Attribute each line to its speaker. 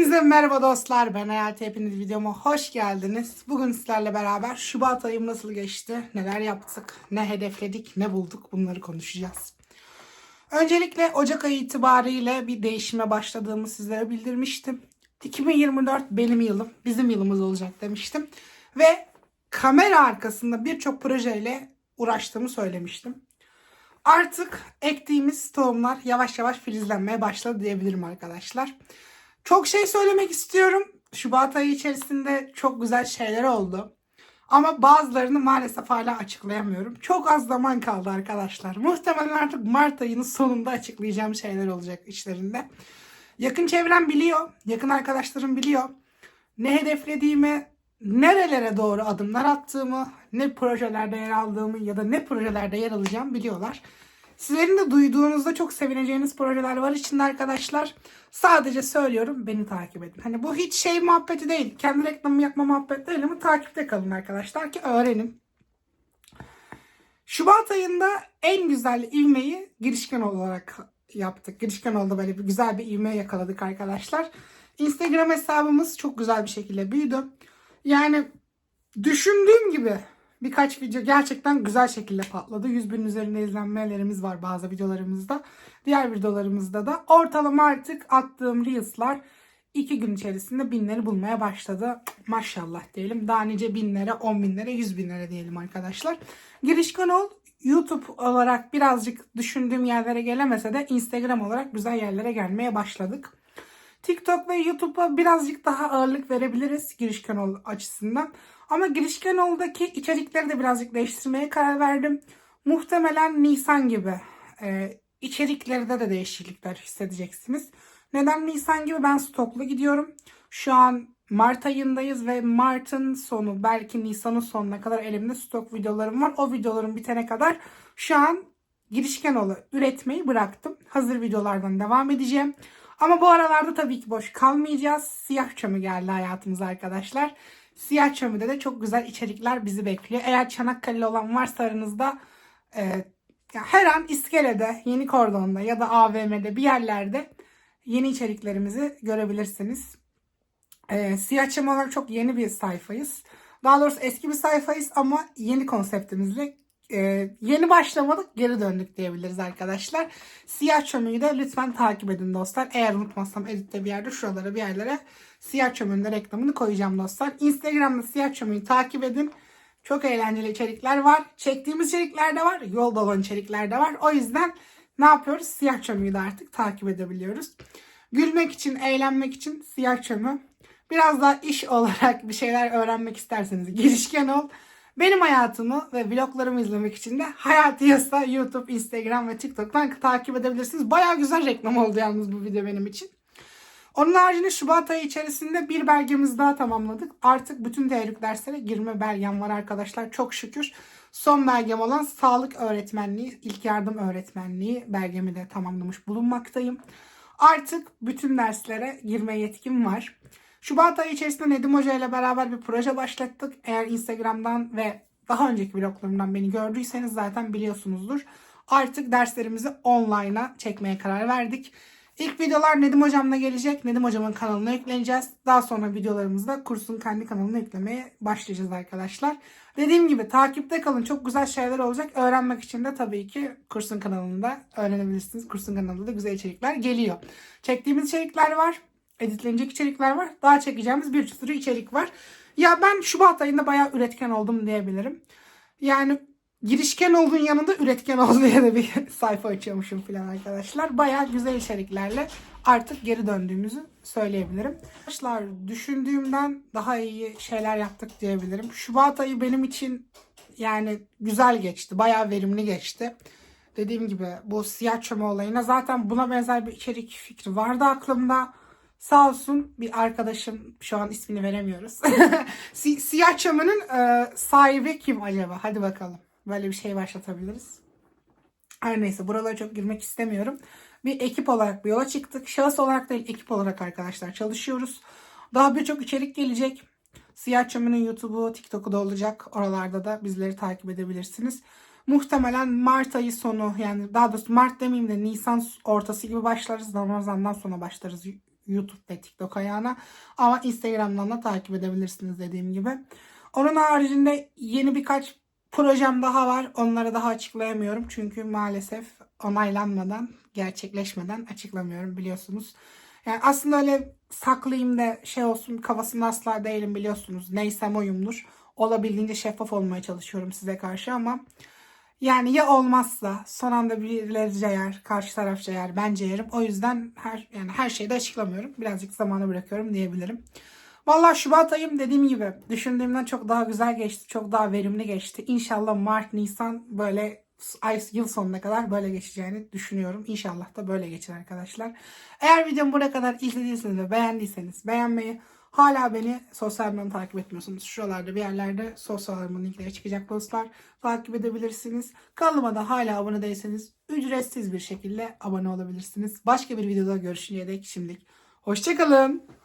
Speaker 1: Hepinize merhaba dostlar. Ben Hayati. Hepiniz videoma hoş geldiniz. Bugün sizlerle beraber Şubat ayım nasıl geçti, neler yaptık, ne hedefledik, ne bulduk bunları konuşacağız. Öncelikle Ocak ayı itibariyle bir değişime başladığımı sizlere bildirmiştim. 2024 benim yılım, bizim yılımız olacak demiştim. Ve kamera arkasında birçok projeyle uğraştığımı söylemiştim. Artık ektiğimiz tohumlar yavaş yavaş filizlenmeye başladı diyebilirim arkadaşlar. Çok şey söylemek istiyorum. Şubat ayı içerisinde çok güzel şeyler oldu. Ama bazılarını maalesef hala açıklayamıyorum. Çok az zaman kaldı arkadaşlar. Muhtemelen artık Mart ayının sonunda açıklayacağım şeyler olacak içlerinde. Yakın çevrem biliyor, yakın arkadaşlarım biliyor. Ne hedeflediğimi, nerelere doğru adımlar attığımı, ne projelerde yer aldığımı ya da ne projelerde yer alacağım biliyorlar. Sizlerin de duyduğunuzda çok sevineceğiniz projeler var içinde arkadaşlar. Sadece söylüyorum beni takip edin. Hani bu hiç şey muhabbeti değil. Kendi reklamı yapma muhabbeti değil ama takipte kalın arkadaşlar ki öğrenin. Şubat ayında en güzel ivmeyi girişken olarak yaptık. Girişken oldu böyle bir güzel bir ivme yakaladık arkadaşlar. Instagram hesabımız çok güzel bir şekilde büyüdü. Yani düşündüğüm gibi birkaç video gerçekten güzel şekilde patladı. 100 bin üzerinde izlenmelerimiz var bazı videolarımızda. Diğer videolarımızda da ortalama artık attığım Reels'lar 2 gün içerisinde binleri bulmaya başladı. Maşallah diyelim. Daha nice binlere, 10 binlere, 100 binlere diyelim arkadaşlar. Girişken ol YouTube olarak birazcık düşündüğüm yerlere gelemese de Instagram olarak güzel yerlere gelmeye başladık. TikTok ve YouTube'a birazcık daha ağırlık verebiliriz girişken ol açısından. Ama girişken oldaki içerikleri de birazcık değiştirmeye karar verdim. Muhtemelen Nisan gibi e, içeriklerde de değişiklikler hissedeceksiniz. Neden Nisan gibi? Ben stoklu gidiyorum. Şu an Mart ayındayız ve Mart'ın sonu belki Nisan'ın sonuna kadar elimde stok videolarım var. O videolarım bitene kadar şu an girişken olu üretmeyi bıraktım. Hazır videolardan devam edeceğim. Ama bu aralarda tabii ki boş kalmayacağız. Siyah çömü geldi hayatımıza arkadaşlar. Siyah çömüde de çok güzel içerikler bizi bekliyor. Eğer Çanakkale'li olan varsa aranızda e, her an iskelede, yeni kordonda ya da AVM'de bir yerlerde yeni içeriklerimizi görebilirsiniz. E, Siyah çömü olarak çok yeni bir sayfayız. Daha doğrusu eski bir sayfayız ama yeni konseptimizle e, yeni başlamadık geri döndük diyebiliriz arkadaşlar. Siyah çömüğü de lütfen takip edin dostlar. Eğer unutmazsam editte bir yerde şuralara bir yerlere siyah çömüğün de reklamını koyacağım dostlar. Instagram'da siyah çömüğü takip edin. Çok eğlenceli içerikler var. Çektiğimiz içerikler de var. Yolda olan içerikler de var. O yüzden ne yapıyoruz? Siyah çömüğü de artık takip edebiliyoruz. Gülmek için, eğlenmek için siyah çömü. Biraz daha iş olarak bir şeyler öğrenmek isterseniz girişken ol. Benim hayatımı ve vloglarımı izlemek için de Hayati Yasa YouTube, Instagram ve TikTok'tan takip edebilirsiniz. Baya güzel reklam oldu yalnız bu video benim için. Onun haricinde Şubat ayı içerisinde bir belgemiz daha tamamladık. Artık bütün teorik derslere girme belgem var arkadaşlar. Çok şükür. Son belgem olan sağlık öğretmenliği, ilk yardım öğretmenliği belgemi de tamamlamış bulunmaktayım. Artık bütün derslere girme yetkim var. Şubat ayı içerisinde Nedim Hoca ile beraber bir proje başlattık. Eğer Instagram'dan ve daha önceki vloglarımdan beni gördüyseniz zaten biliyorsunuzdur. Artık derslerimizi online'a çekmeye karar verdik. İlk videolar Nedim Hocam'la gelecek. Nedim Hocam'ın kanalına yükleneceğiz. Daha sonra videolarımızı da kursun kendi kanalına yüklemeye başlayacağız arkadaşlar. Dediğim gibi takipte kalın. Çok güzel şeyler olacak. Öğrenmek için de tabii ki kursun kanalında öğrenebilirsiniz. Kursun kanalında da güzel içerikler geliyor. Çektiğimiz içerikler var editlenecek içerikler var. Daha çekeceğimiz bir sürü içerik var. Ya ben Şubat ayında bayağı üretken oldum diyebilirim. Yani girişken olduğun yanında üretken ol diye de bir sayfa açıyormuşum falan arkadaşlar. Bayağı güzel içeriklerle artık geri döndüğümüzü söyleyebilirim. Arkadaşlar düşündüğümden daha iyi şeyler yaptık diyebilirim. Şubat ayı benim için yani güzel geçti. Bayağı verimli geçti. Dediğim gibi bu siyah çöme olayına zaten buna benzer bir içerik fikri vardı aklımda. Sağ olsun bir arkadaşım şu an ismini veremiyoruz. Si- Siyah çamının e, sahibi kim acaba? Hadi bakalım. Böyle bir şey başlatabiliriz. Her neyse buralara çok girmek istemiyorum. Bir ekip olarak bir yola çıktık. Şahıs olarak değil ekip olarak arkadaşlar çalışıyoruz. Daha birçok içerik gelecek. Siyah Çamı'nın YouTube'u, TikTok'u da olacak. Oralarda da bizleri takip edebilirsiniz. Muhtemelen Mart ayı sonu yani daha doğrusu Mart demeyeyim de Nisan ortası gibi başlarız. Ramazan'dan sonra başlarız YouTube ve TikTok ayağına. Ama Instagram'dan da takip edebilirsiniz dediğim gibi. Onun haricinde yeni birkaç projem daha var. Onları daha açıklayamıyorum. Çünkü maalesef onaylanmadan, gerçekleşmeden açıklamıyorum biliyorsunuz. Yani aslında öyle saklayayım da şey olsun kafasında asla değilim biliyorsunuz. Neysem oyumdur. Olabildiğince şeffaf olmaya çalışıyorum size karşı ama yani ya olmazsa son anda birileri cayar, karşı taraf cayar, ben cayarım. O yüzden her yani her şeyi de açıklamıyorum. Birazcık zamana bırakıyorum diyebilirim. Vallahi Şubat ayım dediğim gibi düşündüğümden çok daha güzel geçti. Çok daha verimli geçti. İnşallah Mart, Nisan böyle ay yıl sonuna kadar böyle geçeceğini düşünüyorum. İnşallah da böyle geçer arkadaşlar. Eğer videomu buraya kadar izlediyseniz ve beğendiyseniz beğenmeyi, hala beni sosyal medyadan takip etmiyorsunuz. Şuralarda bir yerlerde sosyal medyanın linkleri çıkacak dostlar. Takip edebilirsiniz. Kanalıma da hala abone değilseniz ücretsiz bir şekilde abone olabilirsiniz. Başka bir videoda görüşünceye dek şimdilik. Hoşçakalın.